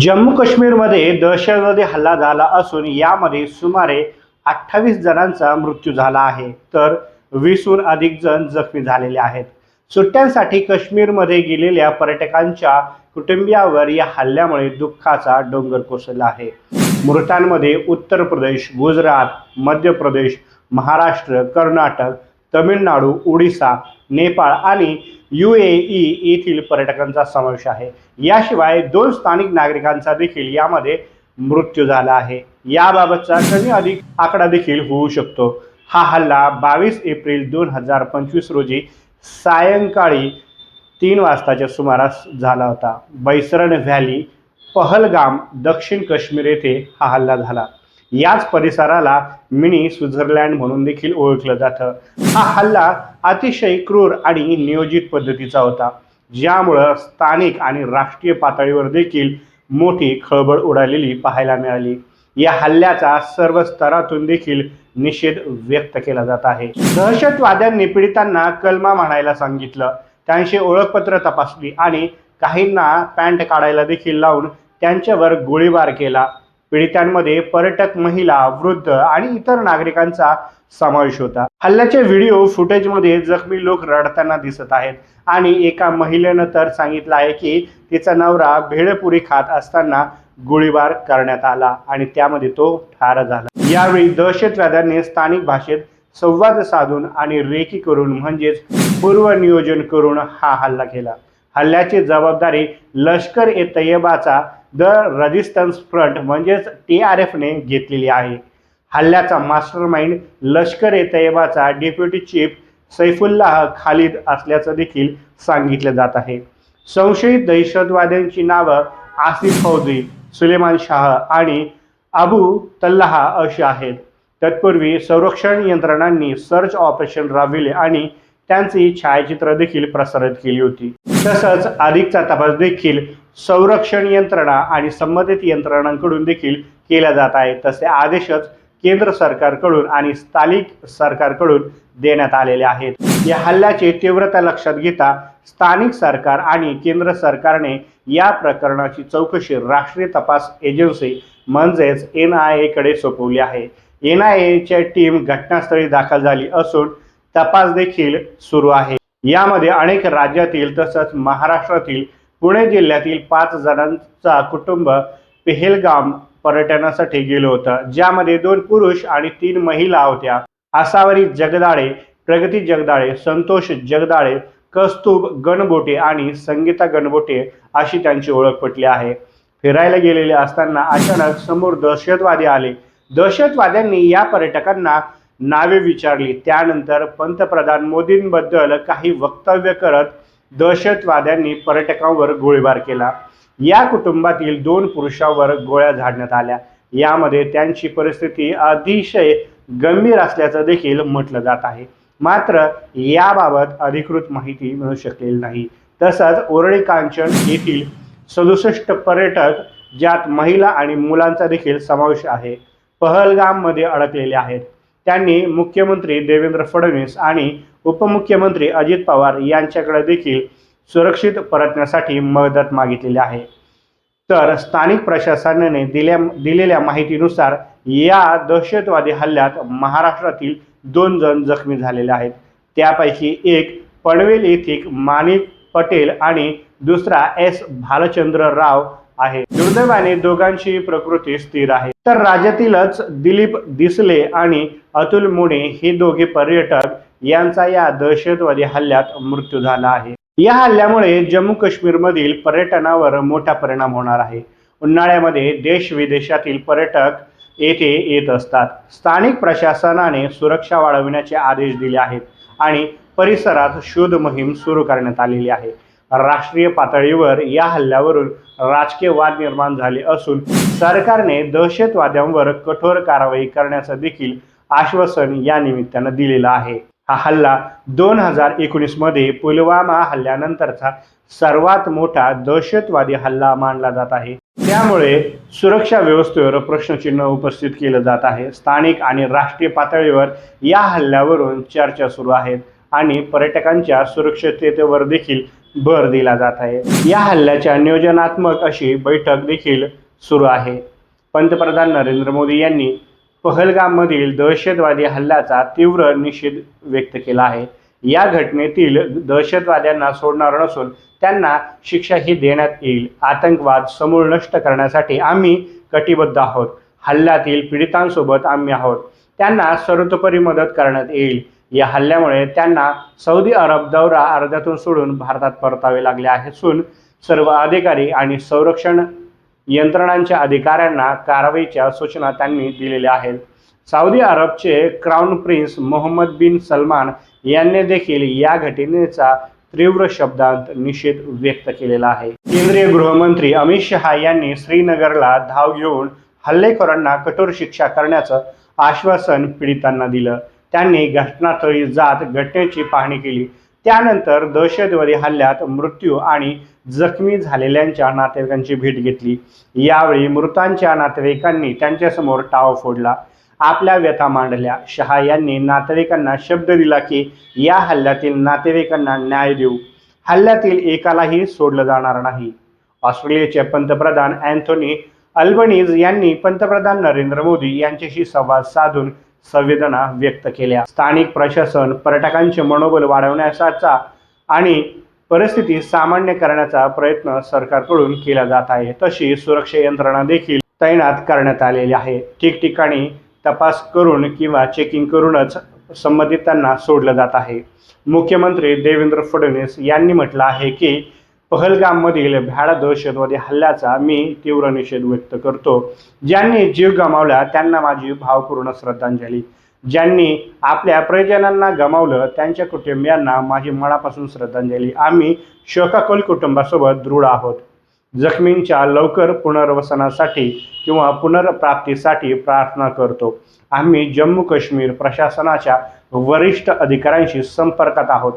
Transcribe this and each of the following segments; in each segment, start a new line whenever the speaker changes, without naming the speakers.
जम्मू काश्मीरमध्ये दहशतवादी हल्ला झाला असून यामध्ये सुमारे अठ्ठावीस जणांचा मृत्यू झाला आहे तर वीसहून अधिक जण जखमी झालेले आहेत. सुट्ट्यांसाठी काश्मीरमध्ये गेलेल्या पर्यटकांच्या कुटुंबियावर या हल्ल्यामुळे दुःखाचा डोंगर कोसळला आहे. मृतांमध्ये उत्तर प्रदेश गुजरात मध्य प्रदेश महाराष्ट्र कर्नाटक तमिळनाडू ओडिसा नेपाळ आणि यू ए ई येथील पर्यटकांचा समावेश आहे. याशिवाय दोन स्थानिक नागरिकांचा देखील यामध्ये मृत्यू झाला आहे. याबाबतचा कमी अधिक आकडा देखील होऊ शकतो. हा हल्ला बावीस एप्रिल दोन हजार पंचवीस रोजी सायंकाळी तीन वाजताच्या सुमारास झाला होता. बैसरण व्हॅली पहलगाम दक्षिण काश्मीर येथे हा हल्ला झाला. याच परिसराला मिनी स्वित्झर्लंड म्हणून देखील ओळखलं जातं. हा हल्ला अतिशय क्रूर आणि नियोजित पद्धतीचा होता ज्यामुळं स्थानिक आणि राष्ट्रीय पातळीवर देखील मोठी खळबळ उडालेली पाहायला मिळाली. या हल्ल्याचा सर्व स्तरातून देखील निषेध व्यक्त केला जात आहे. दहशतवाद्यांनी पीडितांना कलमा म्हणायला सांगितलं. त्यांची ओळखपत्र तपासली आणि काहींना पॅन्ट काढायला देखील लावून त्यांच्यावर गोळीबार केला. पीडितांमध्ये पर्यटक महिला वृद्ध आणि इतर नागरिकांचा समावेश होता. हल्ल्याचे व्हिडिओ फुटेजमध्ये जखमी लोक रडताना दिसत आहेत आणि एका महिलेनं तर सांगितलं आहे की तिचा नवरा भेळपुरी खात असताना गोळीबार करण्यात आला आणि त्यामध्ये तो ठार झाला. यावेळी दहशतवाद्यांनी स्थानिक भाषेत संवाद साधून आणि रेकी करून म्हणजेच पूर्व नियोजन करून हा हल्ला केला. हल्ल्याची जबाबदारी लष्कर ए तय्यबाचा द रजिस्टन्स फ्रंट म्हणजेच टी आर एफने घेतलेली आहे. हल्ल्याचा मास्टर माइंड लष्कर ए तय्यबाचा डेप्युटी चीफ सैफुल्लाह खालिद असल्याचं देखील सांगितलं जात आहे. संशयित दहशतवाद्यांची नावं आसिफ फौजी सुलेमान शाह आणि अबू तल्लाहा अशी आहेत. तत्पूर्वी संरक्षण यंत्रणांनी सर्च ऑपरेशन राबविले आणि त्यांची छायाचित्र देखील प्रसारित केली होती. तसंच अधिकचा तपास देखील संरक्षण यंत्रणा आणि संबंधित यंत्रणांकडून देखील केल्या जात आहे तसे आदेशच केंद्र सरकारकडून आणि स्थानिक सरकारकडून देण्यात आलेले आहेत. या हल्ल्याची तीव्रता लक्षात घेता स्थानिक सरकार आणि केंद्र सरकारने या प्रकरणाची चौकशी राष्ट्रीय तपास एजन्सी म्हणजेच एन आय एकडे सोपवली आहे. एन आय एच्या टीम घटनास्थळी दाखल झाली असून तपास देखील सुरू आहे. यामध्ये अनेक राज्यातील तसंच महाराष्ट्रातील पुणे जिल्ह्यातील पाच जणांचा कुटुंब पेहेलगाम पर्यटनासाठी गेलं होतं. ज्यामध्ये दोन पुरुष आणि तीन महिला होत्या. आसावरी जगदाळे प्रगती जगदाळे संतोष जगदाळे कस्तूब गणबोटे आणि संगीता गणबोटे अशी त्यांची ओळख पटली आहे. फिरायला गेलेले असताना अचानक समोर दहशतवादी आले. दहशतवाद्यांनी या पर्यटकांना नावे विचारली. त्यानंतर पंतप्रधान मोदींबद्दल काही वक्तव्य करत दहशतवाद्यांनी पर्यटकांवर गोळीबार केला. या कुटुंबातील दोन पुरुषांवर गोळ्या झाडण्यात आल्या. यामध्ये त्यांची परिस्थिती अतिशय गंभीर असल्याचं देखील म्हटलं जात आहे. मात्र याबाबत अधिकृत माहिती मिळू शकलेली नाही. तसंच ओरळी कांचन येथील सदुसष्ट पर्यटक ज्यात महिला आणि मुलांचा देखील समावेश आहे पहलगाममध्ये अडकलेले आहेत. त्यांनी मुख्यमंत्री देवेंद्र फडणवीस आणि उपमुख्यमंत्री अजित पवार यांच्याकडे देखील सुरक्षित परतण्यासाठी मदत मागितलेली आहे. तर स्थानिक प्रशासनाने दिल्या दिलेल्या माहितीनुसार या दहशतवादी हल्ल्यात महाराष्ट्रातील दोन जण जखमी झालेले आहेत. त्यापैकी एक पनवेल येथील माणिक पटेल आणि दुसरा एस भालचंद्र राव आहे. दुर्दैवाने दोघांची प्रकृती स्थिर आहे. तर राज्यातीलच दिलीप दिसले आणि अतुल मुणे हे दोघे पर्यटक यांचा या दहशतवादी हल्ल्यात मृत्यू झाला आहे. या हल्ल्यामुळे जम्मू काश्मीरमधील पर्यटनावर मोठा परिणाम होणार आहे. उन्हाळ्यामध्ये देश विदेशातील पर्यटक येथे येत असतात. स्थानिक प्रशासनाने सुरक्षा वाढविण्याचे आदेश दिले आहेत आणि परिसरात शोध मोहीम सुरू करण्यात आलेली आहे. राष्ट्रीय पातळीवर या हल्ल्यावरून राजकीय वाद निर्माण झाले असून सरकारने दहशतवाद्यांवर कठोर कारवाई करण्याचं देखील आश्वासन या निमित्तानं दिलेलं आहे. हा हल्ला दोन हजार एकोणीसमध्ये पुलवामा हल्ल्यानंतरचा सर्वात मोठा दहशतवादी हल्ला मानला जात आहे. त्यामुळे सुरक्षा व्यवस्थेवर प्रश्नचिन्ह उपस्थित केलं जात आहे. स्थानिक आणि राष्ट्रीय पातळीवर या हल्ल्यावरून चर्चा सुरू आहेत आणि पर्यटकांच्या सुरक्षिततेवर देखील भर दिला जात आहे. या हल्ल्याच्या नियोजनात्मक अशी बैठक देखील सुरू आहे. पंतप्रधान नरेंद्र मोदी यांनी पहलगाममधील दहशतवादी हल्ल्याचा तीव्र निषेध व्यक्त केला आहे. या घटनेतील दहशतवाद्यांना सोडणार नसून त्यांना शिक्षाही देण्यात येईल. आतंकवाद समूळ नष्ट करण्यासाठी आम्ही कटिबद्ध आहोत. हल्ल्यातील पीडितांसोबत आम्ही आहोत. त्यांना सर्वतोपरी मदत करण्यात येईल. या हल्ल्यामुळे त्यांना सौदी अरब दौरा अर्ध्यातून सोडून भारतात परतावे लागले असून सर्व अधिकारी आणि संरक्षण यंत्रणांच्या अधिकाऱ्यांना कारवाईच्या सूचना त्यांनी दिलेल्या आहेत. Saudi अरबचे crown prince Mohammed bin Salman यांनी देखील या घटनेचा तीव्र शब्दांत निषेध व्यक्त केलेला आहे. केंद्रीय गृहमंत्री अमित शहा यांनी श्रीनगरला धाव घेऊन हल्लेखोरांना कठोर शिक्षा करण्याचं आश्वासन पीडितांना दिलं. त्यांनी घटनास्थळी जात घटनेची पाहणी केली. त्यानंतर दहशतवादी हल्ल्यात मृत्यू आणि जखमी झालेल्यांच्या नातेवाईकांची भेट घेतली. यावेळी मृतांच्या नातेवाईकांनी त्यांच्यासमोर टाव फोडला. आपल्या व्यथा मांडल्या. शहा यांनी नातेवाईकांना शब्द दिला की या हल्ल्यातील नातेवाईकांना न्याय देऊ. हल्ल्यातील एकालाही सोडलं जाणार नाही. ऑस्ट्रेलियाचे पंतप्रधान अँथोनी अल्बनीज यांनी पंतप्रधान नरेंद्र मोदी यांच्याशी संवाद साधून संवेदना व्यक्त केल्या. स्थानिक प्रशासन पर्यटकांचे मनोबल वाढवण्याचा आणि परिस्थिती सामान्य करण्याचा प्रयत्न सरकारकडून केला जात आहे. तशी सुरक्षा यंत्रणा देखील तैनात करण्यात आलेली आहे. ठिकठिकाणी तपास करून किंवा चेकिंग करूनच संबंधितांना सोडलं जात आहे. मुख्यमंत्री देवेंद्र फडणवीस यांनी म्हटलं आहे की पहलगाममधील भ्याड दहशतवादी हल्ल्याचा मी तीव्र निषेध व्यक्त करतो. ज्यांनी जीव गमावला त्यांना माझी भावपूर्ण श्रद्धांजली. ज्यांनी आपल्या परिजनांना गमावलं त्यांच्या कुटुंबियांना माझी मनापासून श्रद्धांजली. आम्ही शोकाकुल कुटुंबासोबत दृढ आहोत. जखमींच्या लवकर पुनर्वसनासाठी किंवा पुनर्प्राप्तीसाठी प्रार्थना करतो. आम्ही जम्मू काश्मीर प्रशासनाच्या वरिष्ठ अधिकाऱ्यांशी संपर्कात आहोत.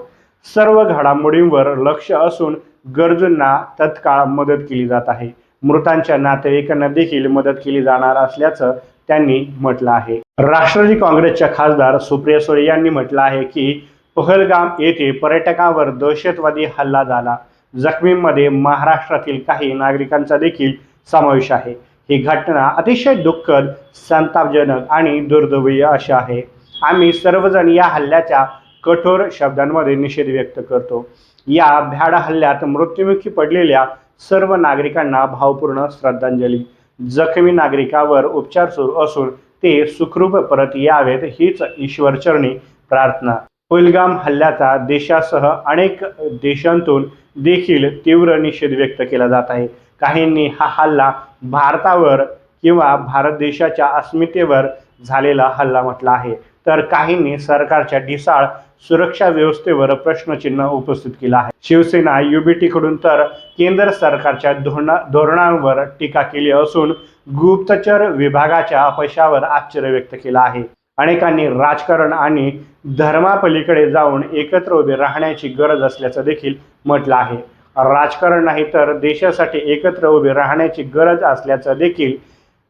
सर्व घडामोडींवर लक्ष असून गरजूंना तत्काळ मदत केली जात आहे. मृतांच्या नातेवाईकांना देखील मदत केली जाणार असल्याचं त्यांनी म्हटलं आहे. राष्ट्रवादी काँग्रेसच्या खासदार सुप्रिया सुळे यांनी म्हटलं आहे की पहलगाम येथे पर्यटकांवर दहशतवादी हल्ला झाला. जखमींमध्ये महाराष्ट्रातील काही नागरिकांचा देखील समावेश आहे. ही घटना अतिशय दुःखद संतापजनक आणि दुर्दैवी अशी आहे. आम्ही सर्वजण या हल्ल्याच्या कठोर शब्दांमध्ये निषेध व्यक्त करतो. या भ्याड हल्ल्यात मृत्युमुखी पडलेल्या सर्व नागरिकांना भावपूर्ण श्रद्धांजली. जखमी नागरिकावर उपचार सुरू असून ते सुखरूप परत यावेत हीच ईश्वरचरणी प्रार्थना. पुलगाम हल्ल्याचा देशासह अनेक देशांतून देखील तीव्र निषेध व्यक्त केला जात आहे. काहींनी हा हल्ला भारतावर किंवा भारत देशाच्या अस्मितेवर झालेला हल्ला म्हटला आहे. तर काहींनी सरकारच्या ढिसाळ सुरक्षा व्यवस्थेवर प्रश्नचिन्ह उपस्थित केलं आहे. शिवसेना युबीटीकडून तर केंद्र सरकारच्या धोरणा धोरणांवर टीका केली असून गुप्तचर विभागाच्या अपयशावर आश्चर्य व्यक्त केलं आहे. अनेकांनी राजकारण आणि धर्मापलीकडे जाऊन एकत्र उभे राहण्याची गरज असल्याचं देखील म्हटलं आहे. राजकारण नाही तर देशासाठी एकत्र उभे राहण्याची गरज असल्याचं देखील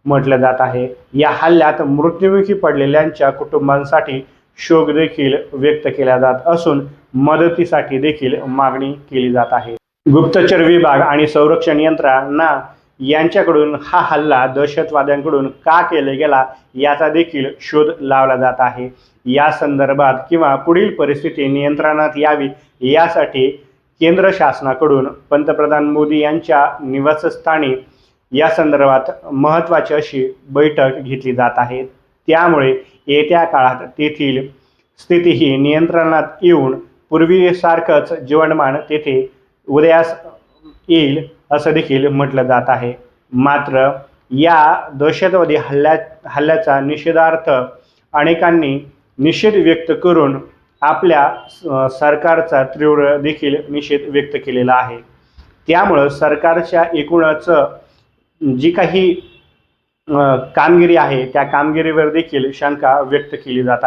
म्हटलं जात आहे. या हल्ल्यात मृत्युमुखी पडलेल्यांच्या कुटुंबांसाठी शोक देखील व्यक्त केला जात असून मदतीसाठी देखील मागणी केली जात आहे. गुप्तचर विभाग आणि संरक्षण यंत्रणा यांच्याकडून हा हल्ला दहशतवाद्यांकडून का केला गेला याचा देखील शोध लावला जात आहे. या संदर्भात किंवा पुढील परिस्थिती नियंत्रणात यावी यासाठी केंद्र शासनाकडून पंतप्रधान मोदी यांच्या निवासस्थानी या संदर्भात महत्त्वाची अशी बैठक घेतली जात आहे. त्यामुळे येत्या काळात तेथील स्थिती ही नियंत्रणात येऊन पूर्वीसारखंच जीवनमान तेथे उदयास येईल असं देखील म्हटलं जात आहे. मात्र या दहशतवादी हल्ल्या हल्ल्याचा निषेधार्थ अनेकांनी निषेध व्यक्त करून आपल्या स- सरकारचा तीव्र देखील निषेध व्यक्त केलेला आहे. त्यामुळं सरकारच्या एकूणच जी काही अ, कामगिरी आहे त्या कामगिरीवर देखील शंका व्यक्त केली जात आहे.